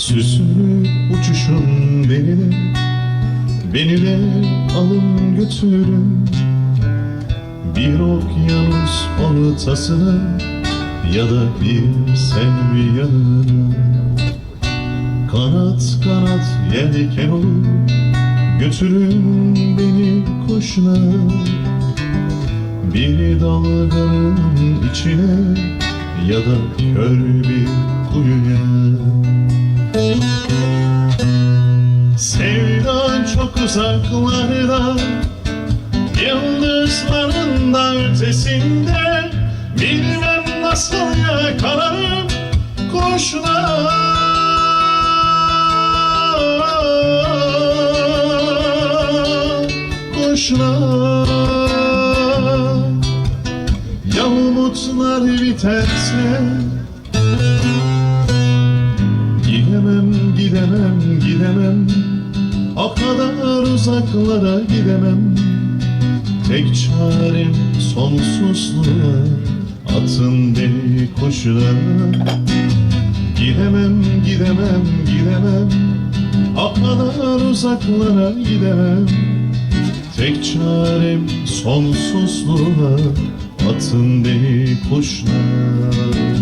Süslü uçuşun beni de Beni de alın götürün. Bir okyanus ortasına Ya da bir selvi yanına. Kanat kanat yelken olur Götürün beni koşuna. Bir dalganın içine Ya da kör bir kuyuya uzaklarda Yıldızların da ötesinde Bilmem nasıl yakalarım Koşuna Koşuna Ya umutlar biterse Gidemem, gidemem, gidemem O kadar uzaklara gidemem. Tek çarem sonsuzluğa Atın beni koşuna Gidemem, gidemem, gidemem. O kadar uzaklara gidemem. Tek çarem sonsuzluğa Atın beni koşuna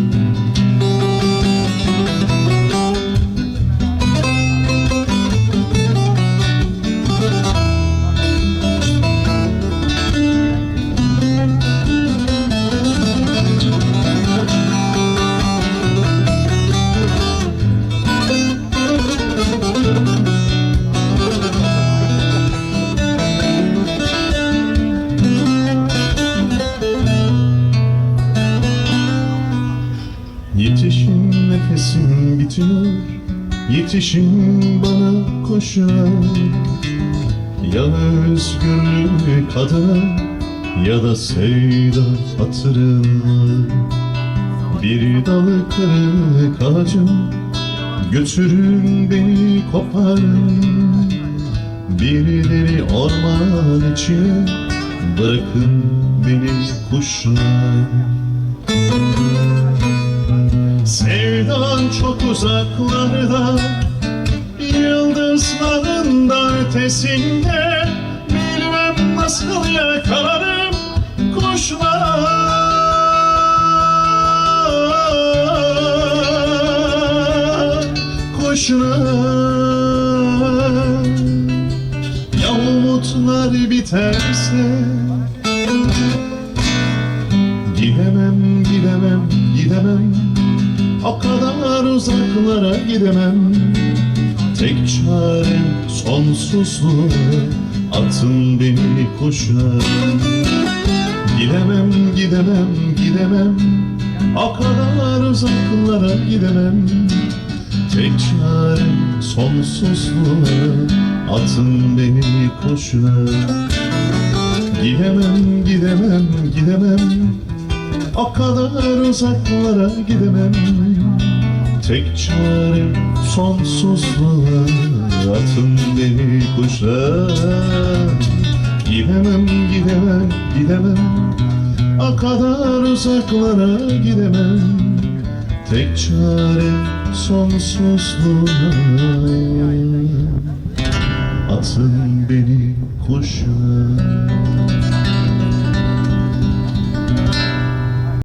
Yetişin nefesim bitiyor. Yetişin bana koşar Ya özgürlük adına Ya da sevda hatırına. Bir dalı kırık ağacım Götürün beni koparın. Birileri orman içine Bırakın beni kuşlar Sevdan çok uzaklarda Yıldızların da ötesinde. Bilmem nasıl yakalarım kuşlar. Kuşlar. Ya umutlar biterse? Gidemem, gidemem, gidemem O kadar uzaklara gidemem. Tek çarem sonsuzluğa Atın beni kuşlar Gidemem, gidemem, gidemem. O kadar uzaklara gidemem. Tek çarem sonsuzluğa Atın beni kuşlar Gidemem, gidemem, gidemem O kadar uzaklara gidemem. Tek çarem sonsuzluğa Atın beni kuşlar. Gidemem, gidemem, gidemem. O kadar uzaklara gidemem. Tek çarem sonsuzluğa Atın beni kuşlar